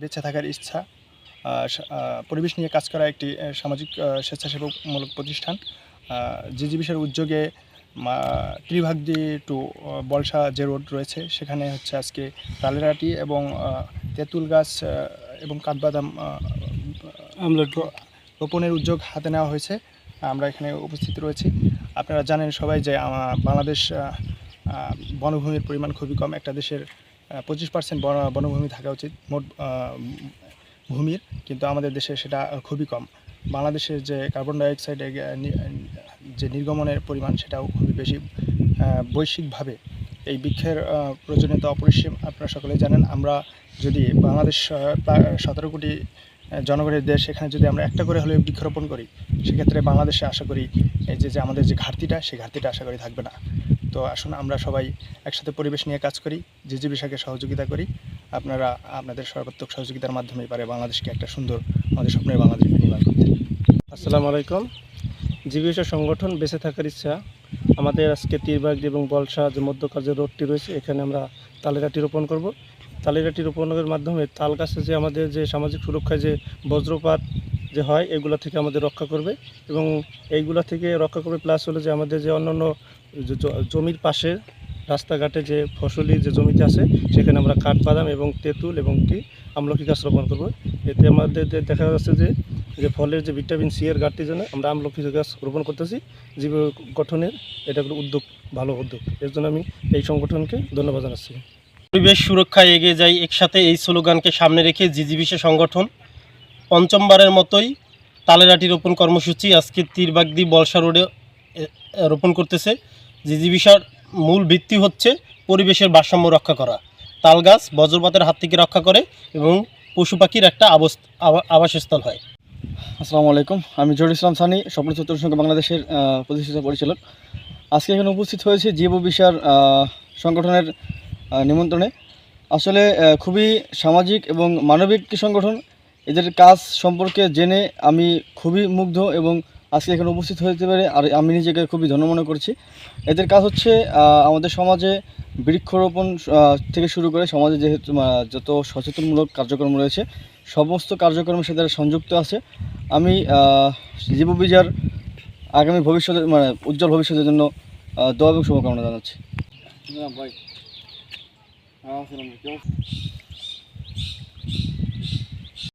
বেঁচে থাকার ইচ্ছা পরিবেশ নিয়ে কাজ করা একটি সামাজিক স্বেচ্ছাসেবকমূলক প্রতিষ্ঠান। জিজিবিসের উদ্যোগে ত্রিভাগদি টু বলসা যে রোড রয়েছে সেখানে হচ্ছে আজকে তালেরাটি এবং তেঁতুল গাছ এবং কাঠবাদাম রোপণের উদ্যোগ হাতে নেওয়া হয়েছে। আমরা এখানে উপস্থিত রয়েছি। আপনারা জানেন সবাই যে বাংলাদেশ বনভূমির পরিমাণ খুবই কম। একটা দেশের পঁচিশ পার্সেন্ট বনভূমি থাকা উচিত, মোট ভূমির, কিন্তু আমাদের দেশে সেটা খুবই কম। বাংলাদেশের যে কার্বন নি- যে নির্গমনের পরিমাণ সেটাও খুবই বেশি। বৈশ্বিকভাবে এই বৃক্ষের প্রয়োজনীয়তা অপরিসীম, আপনারা সকলেই জানেন। আমরা যদি বাংলাদেশ সতেরো কোটি জনগণের দেশ, এখানে যদি আমরা একটা করে হলেও বৃক্ষরোপণ করি, সেক্ষেত্রে বাংলাদেশে আশা করি, এই যে আমাদের যে ঘাটতিটা, সেই ঘাটতিটা আশা করি থাকবে না। তো আসুন আমরা সবাই একসাথে পরিবেশ নিয়ে কাজ করি যে যে বিষয়কে সহযোগিতা করি। আপনারা, আপনাদের সর্বাত্মক সহযোগিতার মাধ্যমেই পারে বাংলাদেশকে একটা সুন্দর আমাদের স্বপ্নের বাংলাদেশ নির্মাণ করতে। আসসালামু আলাইকুম। জীবিকা সংগঠন বেঁচে থাকার ইচ্ছা। আমাদের আজকে তীরবাগদি এবং বলসা যে মধ্যকার যে রোডটি রয়েছে, এখানে আমরা তালেরাটি রোপণ করব। তালেরাটি রোপণের মাধ্যমে তাল গাছে যে আমাদের যে সামাজিক সুরক্ষায় যে বজ্রপাত যে হয়, এগুলো থেকে আমাদের রক্ষা করবে এবং এইগুলা থেকে রক্ষা করবে প্লাস হলো যে আমাদের যে অন্যান্য জমির পাশে রাস্তাঘাটে যে ফসলি যে জমিতে আছে, সেখানে আমরা কাঠবাদাম এবং তেঁতুল এবং কি আমলকি গাছ রোপণ করব। এতে আমাদের দেখা যাচ্ছে যে যে ফলের যে ভিটামিন সি এর ঘাটতির জন্য আমরা আমলকি গাছ রোপণ করতেছি। জীব গঠনের এটা একটা উদ্যোগ, ভালো উদ্যোগ। এর জন্য আমি এই সংগঠনকে ধন্যবাদ জানাচ্ছি। পরিবেশ সুরক্ষায় এগিয়ে যাই, একসাথে এই স্লোগানকে সামনে রেখে জিজিবিসে সংগঠন পঞ্চমবারের মতোই তালেরাটি রোপণ কর্মসূচি আজকে তীরবাগদি বলসা রোডে রোপণ করতেছে। যে জিজিবিসার মূল ভিত্তি হচ্ছে পরিবেশের ভারসাম্য রক্ষা করা। তাল গাছ বজ্রপাতের হাত থেকে রক্ষা করে এবং পশু পাখির একটা আবস আবাসস্থল হয়। আসসালামু আলাইকুম আমি জহুর ইসলাম সানি স্বপ্ন চতুর্থ সংঘ বাংলাদেশের প্রতিষ্ঠিত পরিচালক। আজকে এখানে উপস্থিত হয়েছে জীব আহ, সংগঠনের নিমন্ত্রণে। আসলে খুবই সামাজিক এবং মানবিক সংগঠন এদের কাজ সম্পর্কে জেনে আমি খুবই মুগ্ধ এবং আজকে এখানে উপস্থিত হতে পারে আর আমি নিজেকে খুবই ধন্য মনে করছি। এদের কাজ হচ্ছে আমাদের সমাজে বৃক্ষরোপণ থেকে শুরু করে সমাজে যেহেতু যত সচেতনমূলক কার্যক্রম রয়েছে সমস্ত কার্যক্রমের সাথে এরা সংযুক্ত আছে। আমি জীববিজার আগামী ভবিষ্যতের মানে উজ্জ্বল ভবিষ্যতের জন্য দোয়া এবং শুভকামনা জানাচ্ছি। ভাই